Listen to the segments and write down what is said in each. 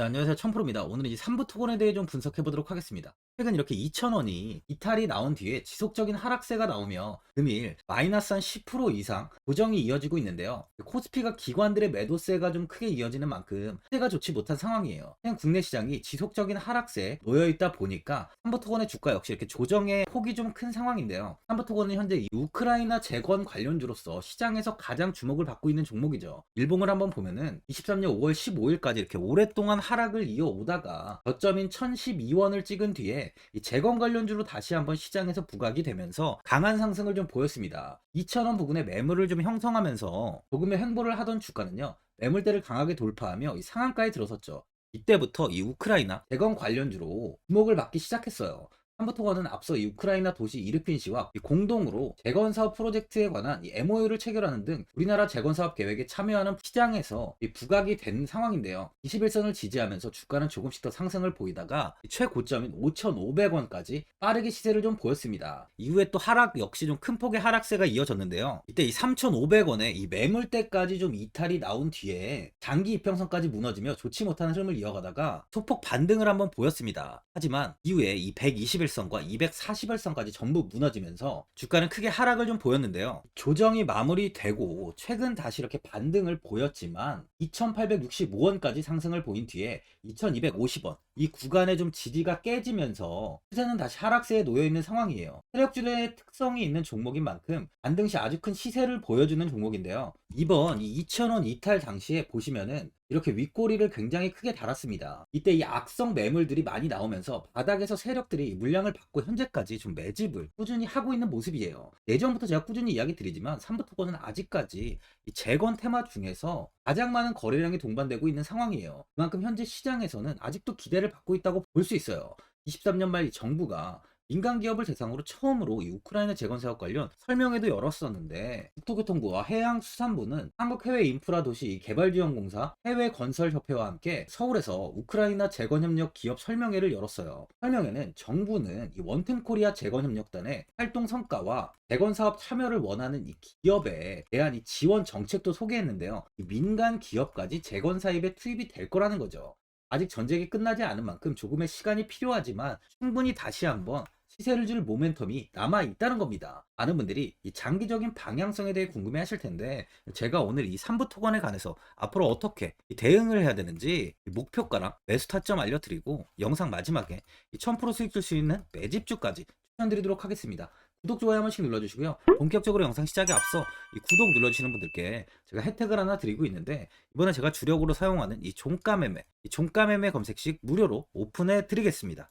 네, 안녕하세요. 천프로입니다. 오늘은 이 3부 토건에 대해 좀 분석해 보도록 하겠습니다. 최근 이렇게 2,000원이 이탈이 나온 뒤에 지속적인 하락세가 나오며 금일 마이너스 한 10% 이상 고정이 이어지고 있는데요. 코스피가 기관들의 매도세가 좀 크게 이어지는 만큼 시세가 좋지 못한 상황이에요. 그냥 국내 시장이 지속적인 하락세에 놓여 있다 보니까 3부 토건의 주가 역시 이렇게 조정의 폭이 좀 큰 상황인데요. 3부 토건은 현재 이 우크라이나 재건 관련주로서 시장에서 가장 주목을 받고 있는 종목이죠. 일봉을 한번 보면은 23년 5월 15일까지 이렇게 오랫동안 하락을 이어오다가 저점인 1012원을 찍은 뒤에 이 재건 관련주로 다시 한번 시장에서 부각이 되면서 강한 상승을 좀 보였습니다. 2,000원 부근에 매물을 좀 형성하면서 조금의 횡보를 하던 주가는요. 매물대를 강하게 돌파하며 이 상한가에 들어섰죠. 이때부터 이 우크라이나 재건 관련주로 주목을 받기 시작했어요. 한부토건은 앞서 이 우크라이나 도시 이르핀 시와 이 공동으로 재건 사업 프로젝트에 관한 이 MOU를 체결하는 등 우리나라 재건 사업 계획에 참여하는 시장에서 이 부각이 된 상황인데요. 21선을 지지하면서 주가는 조금씩 더 상승을 보이다가 이 최고점인 5,500원까지 빠르게 시세를 좀 보였습니다. 이후에 또 하락 역시 좀 큰 폭의 하락세가 이어졌는데요. 이때 이 3,500원에 이 매물대까지 좀 이탈이 나온 뒤에 장기 이평선까지 무너지며 좋지 못한 흐름을 이어가다가 소폭 반등을 한번 보였습니다. 하지만 이후에 이 121 선과 240일선까지 전부 무너지면서 주가는 크게 하락을 좀 보였는데요. 조정이 마무리되고 최근 다시 이렇게 반등을 보였지만 2865원까지 상승을 보인 뒤에 2250원 이 구간에 좀 지지가 깨지면서 시세는 다시 하락세에 놓여 있는 상황이에요. 세력주의 특성이 있는 종목인 만큼 반등 시 아주 큰 시세를 보여주는 종목인데요. 이번 이 2000원 이탈 당시에 보시면은 이렇게 윗꼬리를 굉장히 크게 달았습니다. 이때 이 악성 매물들이 많이 나오면서 바닥에서 세력들이 물량을 받고 현재까지 좀 매집을 꾸준히 하고 있는 모습이에요. 예전부터 제가 꾸준히 이야기 드리지만 3부 토건은 아직까지 이 재건 테마 중에서 가장 많은 거래량이 동반되고 있는 상황이에요. 그만큼 현재 시장에서는 아직도 기대를 받고 있다고 볼 수 있어요. 23년 말이 정부가 민간 기업을 대상으로 처음으로 이 우크라이나 재건 사업 관련 설명회도 열었었는데 국토교통부와 해양수산부는 한국해외인프라도시 개발지원공사 해외건설협회와 함께 서울에서 우크라이나 재건협력 기업 설명회를 열었어요. 설명회는 정부는 이 원팀코리아 재건협력단의 활동 성과와 재건 사업 참여를 원하는 이 기업에 대한 이 지원 정책도 소개했는데요. 이 민간 기업까지 재건 사입에 투입이 될 거라는 거죠. 아직 전쟁이 끝나지 않은 만큼 조금의 시간이 필요하지만 충분히 다시 한번 시세를 줄 모멘텀이 남아 있다는 겁니다. 많은 분들이 이 장기적인 방향성에 대해 궁금해 하실 텐데 제가 오늘 이 3부 토건에 관해서 앞으로 어떻게 이 대응을 해야 되는지 이 목표가랑 매수 타점 알려드리고 영상 마지막에 이1000% 수익 줄 수 있는 매집주까지 추천드리도록 하겠습니다. 구독, 좋아요 한 번씩 눌러주시고요. 본격적으로 영상 시작에 앞서 이 구독 눌러주시는 분들께 제가 혜택을 하나 드리고 있는데 이번에 제가 주력으로 사용하는 이 종가 매매, 이 종가 매매 검색식 무료로 오픈해 드리겠습니다.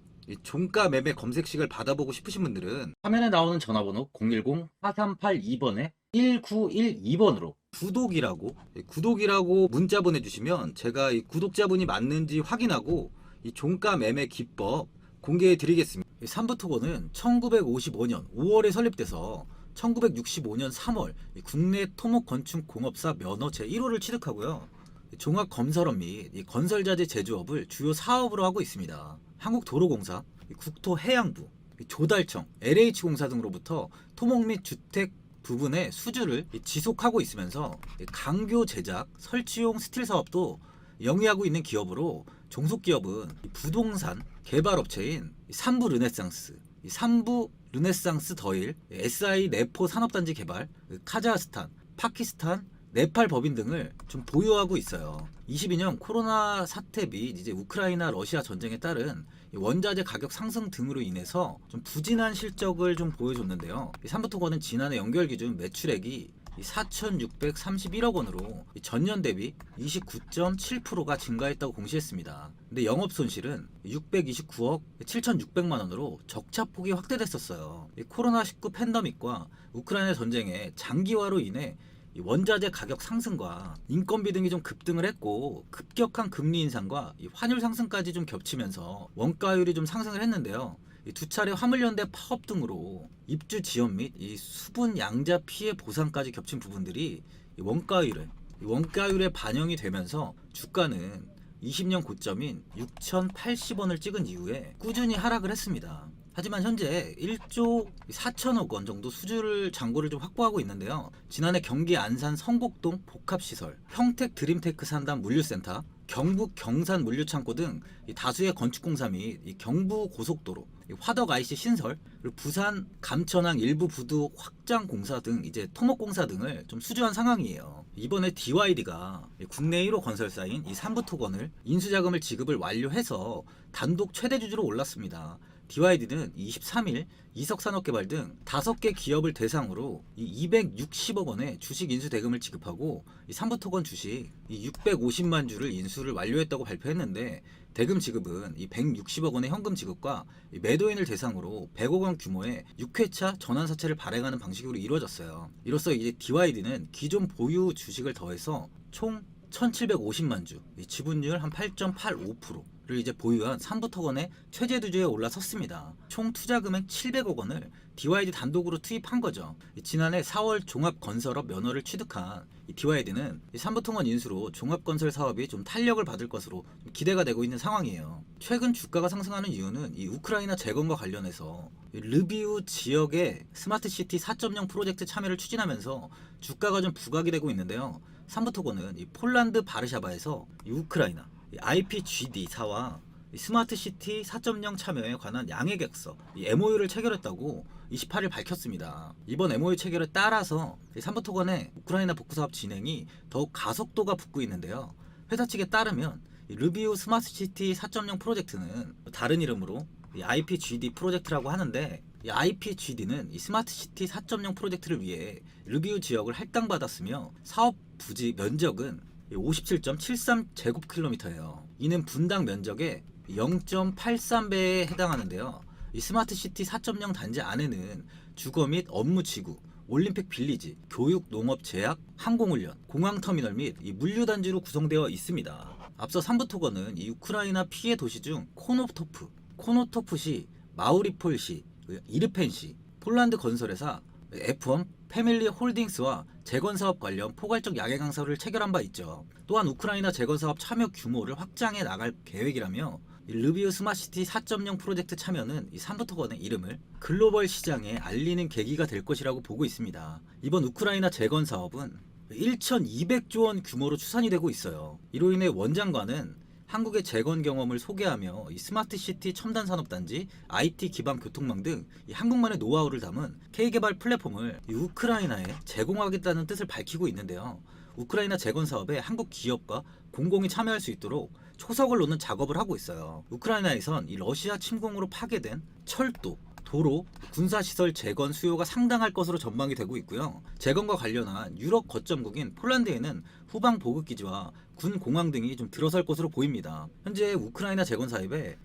이 종가 매매 검색식을 받아보고 싶으신 분들은 화면에 나오는 전화번호 010-4382번에 1912번으로 구독이라고 이 구독이라고 문자 보내주시면 제가 이 구독자분이 맞는지 확인하고 이 종가 매매 기법 공개해 드리겠습니다. 이 삼부토건은 1955년 5월에 설립돼서 1965년 3월 이 국내 토목 건축 공업사 면허 제1호를 취득하고요. 종합 건설업 및이 건설자재 제조업을 주요 사업으로 하고 있습니다. 한국도로공사, 이 국토해양부, 이 조달청, LH공사 등으로부터 토목 및 주택 부분의 수주를 이 지속하고 있으면서 이 강교 제작, 설치용 스틸 사업도 영위하고 있는 기업으로 종속 기업은 이 부동산 개발업체인 이 삼부 르네상스, 이 삼부 르네상스 더일, SI 네포 산업단지 개발, 그 카자흐스탄, 파키스탄, 네팔 법인 등을 좀 보유하고 있어요. 22년 코로나 사태 및 이제 우크라이나 러시아 전쟁에 따른 이 원자재 가격 상승 등으로 인해서 좀 부진한 실적을 좀 보여줬는데요. 이 삼부토건은 지난해 연결 기준 매출액이 4,631억 원으로 이 전년 대비 29.7%가 증가했다고 공시했습니다. 근데 영업 손실은 629억 7,600만 원으로 적자 폭이 확대됐었어요. 이 코로나19 팬데믹과 우크라이나 전쟁의 장기화로 인해 이 원자재 가격 상승과 인건비 등이 좀 급등을 했고 급격한 금리 인상과 이 환율 상승까지 좀 겹치면서 원가율이 좀 상승을 했는데요. 이두 차례 화물연대 파업 등으로 입주 지연 및이 수분 양자 피해 보상까지 겹친 부분들이 이 원가율에 이 원가율에 반영이 되면서 주가는 20년 고점인 6,080원을 찍은 이후에 꾸준히 하락을 했습니다. 하지만 현재 1조 4천억 원 정도 수주를 잔고를 좀 확보하고 있는데요. 지난해 경기 안산 성곡동 복합시설, 평택 드림테크 산단 물류센터, 경북 경산 물류창고 등이 다수의 건축공사 및이 경부 고속도로, 이 화덕 IC 신설, 그리고 부산 감천항 일부 부두 확장 공사 등 이제 토목 공사 등을 좀 수주한 상황이에요. 이번에 DYD가 국내 1호 건설사인 이 삼부토건을 인수자금을 지급을 완료해서 단독 최대 주주로 올랐습니다. DYD는 23일 이석산업개발 등 5개 기업을 대상으로 이 260억 원의 주식 인수 대금을 지급하고 이 삼부토건 주식 이 650만 주를 인수를 완료했다고 발표했는데 대금 지급은 이 160억 원의 현금 지급과 이 매도인을 대상으로 100억 원 규모의 6회차 전환 사채를 발행하는 방식으로 이루어졌어요. 이로써 이제 DYD는 기존 보유 주식을 더해서 총 1,750만 주, 이 지분율 한 8.85% 를 이제 보유한 삼부토건의 최대 주주에 올라섰습니다. 총 투자 금액 700억 원을 DYD 단독으로 투입한 거죠. 이 지난해 4월 종합건설업 면허를 취득한 이 DYD는 이 삼부토건 인수로 종합건설 사업이 좀 탄력을 받을 것으로 좀 기대가 되고 있는 상황이에요. 최근 주가가 상승하는 이유는 이 우크라이나 재건과 관련해서 이 르비우 지역의 스마트시티 4.0 프로젝트 참여를 추진하면서 주가가 좀 부각이 되고 있는데요. 삼부토건은 이 폴란드 바르샤바에서 이 우크라이나 이 IPGD사와 이 스마트 시티 4.0 참여에 관한 양해 계약서 이 MOU를 체결했다고 28일 밝혔습니다. 이번 MOU 체결에 따라서 이 삼부토건의 우크라이나 복구 사업 진행이 더욱 가속도가 붙고 있는데요. 회사 측에 따르면 이 르비우 스마트 시티 4.0 프로젝트는 다른 이름으로 이 IPGD 프로젝트라고 하는데 이 IPGD는 이 스마트 시티 4.0 프로젝트를 위해 르비우 지역을 할당받았으며 사업 부지 면적은 57.73 제곱킬로미터예요. 이는 분당 면적의 0.83배에 해당하는데요. 이 스마트 시티 4.0 단지 안에는 주거 및 업무 지구, 올림픽 빌리지, 교육, 농업, 제약, 항공훈련, 공항터미널 및이 물류단지로 구성되어 있습니다. 앞서 삼부토건은 이 우크라이나 피해 도시 중 코노토프, 코노토프시, 마우리폴시, 그 이르펜시, 폴란드 건설회사 F1 패밀리 홀딩스와 재건 사업 관련 포괄적 양해 강서를 체결한 바 있죠. 또한 우크라이나 재건 사업 참여 규모를 확장해 나갈 계획이라며 이 르비우 스마시티 4.0 프로젝트 참여는 이 삼부토건의 이름을 글로벌 시장에 알리는 계기가 될 것이라고 보고 있습니다. 이번 우크라이나 재건 사업은 1,200조 원 규모로 추산이 되고 있어요. 이로 인해 원장관은 한국의 재건 경험을 소개하며 이 스마트 시티 첨단 산업단지, IT 기반 교통망 등이 한국만의 노하우를 담은 K개발 플랫폼을 이 우크라이나에 제공하겠다는 뜻을 밝히고 있는데요. 우크라이나 재건 사업에 한국 기업과 공공이 참여할 수 있도록 초석을 놓는 작업을 하고 있어요. 우크라이나에선 이 러시아 침공으로 파괴된 철도, 도로, 군사시설 재건 수요가 상당할 것으로 전망이 되고 있고요. 재건과 관련한 유럽 거점국인 폴란드에는 후방 보급기지와 군 공항 등이 좀 들어설 것으로 보입니다. 현재 우크라이나 재건 사업에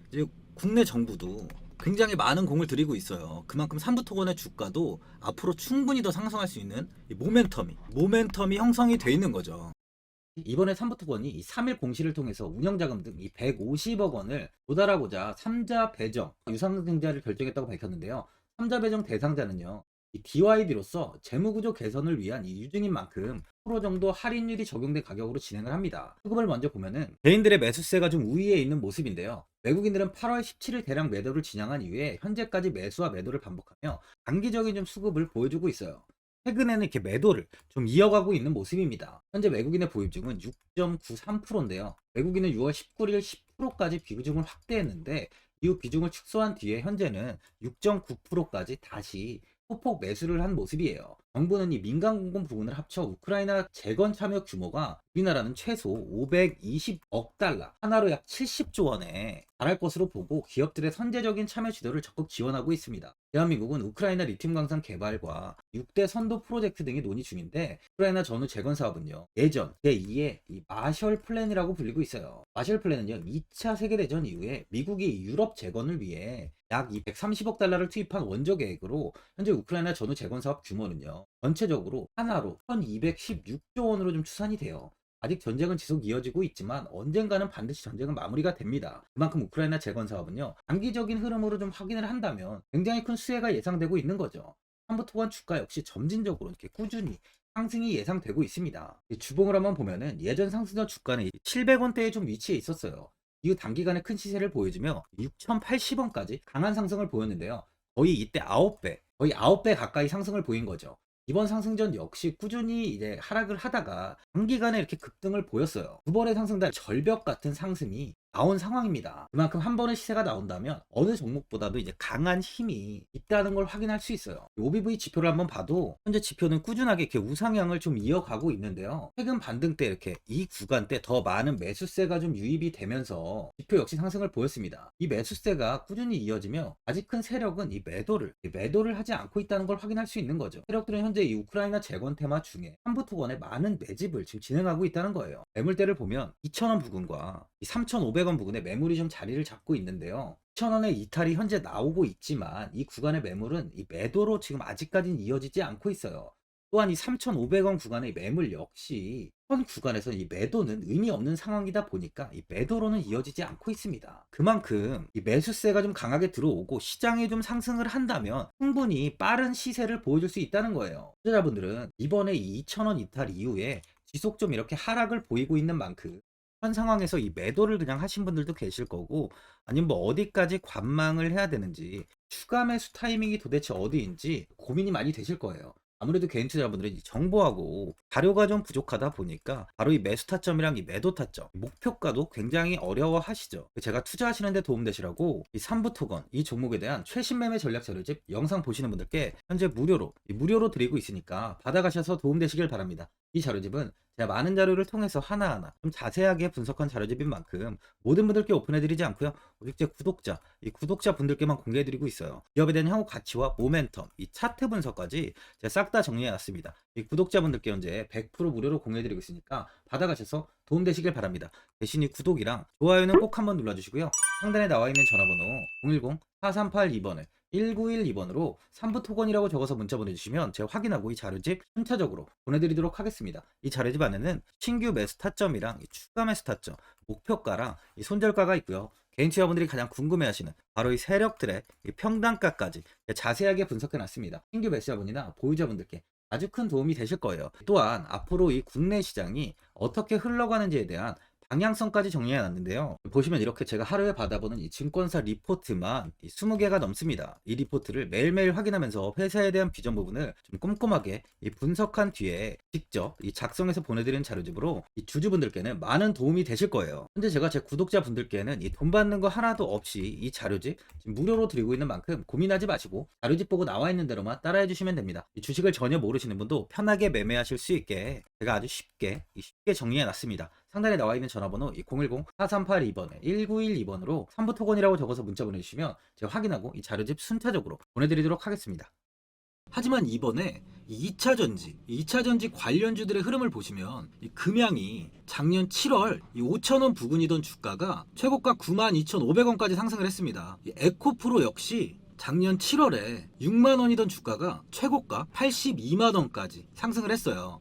국내 정부도 굉장히 많은 공을 들이고 있어요. 그만큼 삼부토건의 주가도 앞으로 충분히 더 상승할 수 있는 이 모멘텀이 모멘텀이 형성이 돼 있는 거죠. 이번에 삼부토건이 이 3일 공시를 통해서 운영자금 등 이 150억 원을 도달하고자 3자 배정 유상증자를 결정했다고 밝혔는데요. 3자 배정 대상자는요. 이 DYD로서 재무구조 개선을 위한 이 유증인 만큼 프로 정도 할인율이 적용된 가격으로 진행을 합니다. 수급을 먼저 보면은 개인들의 매수세가 좀 우위에 있는 모습인데요. 외국인들은 8월 17일 대량 매도를 진행한 이후에 현재까지 매수와 매도를 반복하며 단기적인 좀 수급을 보여주고 있어요. 최근에는 이렇게 매도를 좀 이어가고 있는 모습입니다. 현재 외국인의 보유증은 6.93%인데요. 외국인은 6월 19일 10%까지 비중을 확대했는데 이후 비중을 축소한 뒤에 현재는 6.9%까지 다시 소폭 매수를 한 모습이에요. 정부는 이 민간 공공 부분을 합쳐 우크라이나 재건 참여 규모가 우리나라는 최소 520억 달러, 하나로 약 70조 원에 달할 것으로 보고 기업들의 선제적인 참여 지도를 적극 지원하고 있습니다. 대한민국은 우크라이나 리튬 강산 개발과 6대 선도 프로젝트 등이 논의 중인데 우크라이나 전후 재건 사업은요 예전 제2의 이 마셜 플랜이라고 불리고 있어요. 마셜 플랜은요 2차 세계대전 이후에 미국이 유럽 재건을 위해 약 230억 달러를 투입한 원조 계획으로 현재 우크라이나 전후 재건 사업 규모는요 전체적으로 하나로 1216조 원으로 좀 추산이 돼요. 아직 전쟁은 지속 이어지고 있지만 언젠가는 반드시 전쟁은 마무리가 됩니다. 그만큼 우크라이나 재건 사업은요 단기적인 흐름으로 좀 확인을 한다면 굉장히 큰 수혜가 예상되고 있는 거죠. 한부토관 주가 역시 점진적으로 이렇게 꾸준히 상승이 예상되고 있습니다. 이 주봉을 한번 보면은 예전 상승 전 주가는 700원대에 좀 위치해 있었어요. 이후 단기간에 큰 시세를 보여주며 6,080원까지 강한 상승을 보였는데요. 거의 이때 9배, 거의 9배 가까이 상승을 보인 거죠. 이번 상승전 역시 꾸준히 이제 하락을 하다가 단기간에 이렇게 급등을 보였어요. 두 번의 상승단 절벽 같은 상승이 나온 상황입니다. 그만큼 한 번의 시세가 나온다면 어느 종목보다도 이제 강한 힘이 있다는 걸 확인할 수 있어요. OBV 지표를 한번 봐도 현재 지표는 꾸준하게 이렇게 우상향을 좀 이어가고 있는데요. 최근 반등 때 이렇게 이 구간 때 더 많은 매수세가 좀 유입이 되면서 지표 역시 상승을 보였습니다. 이 매수세가 꾸준히 이어지며 아직 큰 세력은 이 매도를 이 매도를 하지 않고 있다는 걸 확인할 수 있는 거죠. 세력들은 현재 이 우크라이나 재건 테마 중에 한부토건에 많은 매집을 지금 진행하고 있다는 거예요. 매물대를 보면 2,000원 부근과 3,500원 부근에 매물이 좀 자리를 잡고 있는데요. 2,000원의 이탈이 현재 나오고 있지만 이 구간의 매물은 이 매도로 지금 아직까지는 이어지지 않고 있어요. 또한 이 3,500원 구간의 매물 역시 현 구간에서 이 매도는 의미 없는 상황이다 보니까 이 매도로는 이어지지 않고 있습니다. 그만큼 이 매수세가 좀 강하게 들어오고 시장에 좀 상승을 한다면 충분히 빠른 시세를 보여줄 수 있다는 거예요. 투자자분들은 이번에 이 2,000원 이탈 이후에 지속 좀 이렇게 하락을 보이고 있는 만큼 현 상황에서 이 매도를 그냥 하신 분들도 계실 거고 아니면 뭐 어디까지 관망을 해야 되는지 추가 매수 타이밍이 도대체 어디인지 고민이 많이 되실 거예요. 아무래도 개인 투자자분들은 이 정보하고 자료가 좀 부족하다 보니까 바로 이 매수 타점이랑 이 매도 타점 목표가도 굉장히 어려워 하시죠 제가 투자하시는데 도움되시라고 이 삼부토건 이 종목에 대한 최신 매매 전략 자료집 영상 보시는 분들께 현재 무료로 이 무료로 드리고 있으니까 받아가셔서 도움되시길 바랍니다 이 자료집은 제가 많은 자료를 통해서 하나하나 좀 자세하게 분석한 자료집인 만큼 모든 분들께 오픈해드리지 않고요. 오직 제 구독자, 이 구독자 분들께만 공개해드리고 있어요. 기업에 대한 향후 가치와 모멘텀, 이 차트 분석까지 제가 싹 다 정리해놨습니다. 이 구독자분들께 현재 100% 무료로 공개해드리고 있으니까 받아가셔서 도움되시길 바랍니다. 대신 이 구독이랑 좋아요는 꼭 한번 눌러주시고요. 상단에 나와 있는 전화번호 010-4382번을 1912번으로 3부 토건이라고 적어서 문자 보내주시면 제가 확인하고 이 자료집 순차적으로 보내드리도록 하겠습니다. 이 자료집 안에는 신규 매수 타점이랑 이 추가 매수 타점, 목표가랑 이 손절가가 있고요. 개인 투자분들이 가장 궁금해하시는 바로 이 세력들의 이 평단가까지 자세하게 분석해놨습니다. 신규 매수자분이나 보유자분들께 아주 큰 도움이 되실 거예요. 또한 앞으로 이 국내 시장이 어떻게 흘러가는지에 대한 방향성까지 정리해 놨는데요. 보시면 이렇게 제가 하루에 받아보는 이 증권사 리포트만 이 20개가 넘습니다. 이 리포트를 매일매일 확인하면서 회사에 대한 비전 부분을 좀 꼼꼼하게 이 분석한 뒤에 직접 이 작성해서 보내드리는 자료집으로 이 주주분들께는 많은 도움이 되실 거예요. 현재 제가 제 구독자분들께는 이 돈 받는 거 하나도 없이 이 자료집 무료로 드리고 있는 만큼 고민하지 마시고 자료집 보고 나와 있는 대로만 따라해 주시면 됩니다. 이 주식을 전혀 모르시는 분도 편하게 매매하실 수 있게 제가 아주 쉽게 이 쉽게 정리해 놨습니다. 상단에 나와 있는 전화번호 010-4382번에 1912번으로 3부 토건이라고 적어서 문자 보내주시면 제가 확인하고 이 자료집 순차적으로 보내드리도록 하겠습니다. 하지만 이번에 2차 전지, 2차 전지 관련주들의 흐름을 보시면 이 금양이 작년 7월 5천원 부근이던 주가가 최고가 92,500원까지 상승을 했습니다. 이 에코프로 역시 작년 7월에 6만 원이던 주가가 최고가 82만 원까지 상승을 했어요.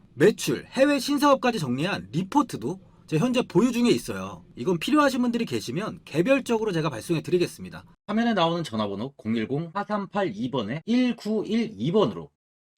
매출, 해외 신사업까지 정리한 리포트도 제 현재 보유 중에 있어요. 이건 필요하신 분들이 계시면 개별적으로 제가 발송해 드리겠습니다. 화면에 나오는 전화번호 010-4382번에 1912번으로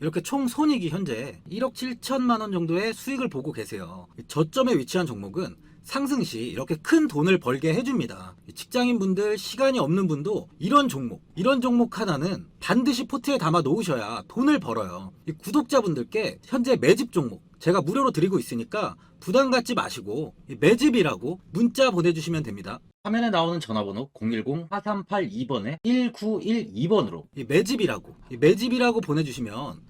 이렇게 총 손익이 현재 1억 7천만 원 정도의 수익을 보고 계세요. 저점에 위치한 종목은 상승 시 이렇게 큰 돈을 벌게 해줍니다. 직장인 분들, 시간이 없는 분도 이런 종목, 이런 종목 하나는 반드시 포트에 담아 놓으셔야 돈을 벌어요. 이 구독자분들께 현재 매집 종목 제가 무료로 드리고 있으니까 부담 갖지 마시고 이 매집이라고 문자 보내주시면 됩니다. 화면에 나오는 전화번호 010-4382번에 1912번으로 이 매집이라고 이 매집이라고 보내주시면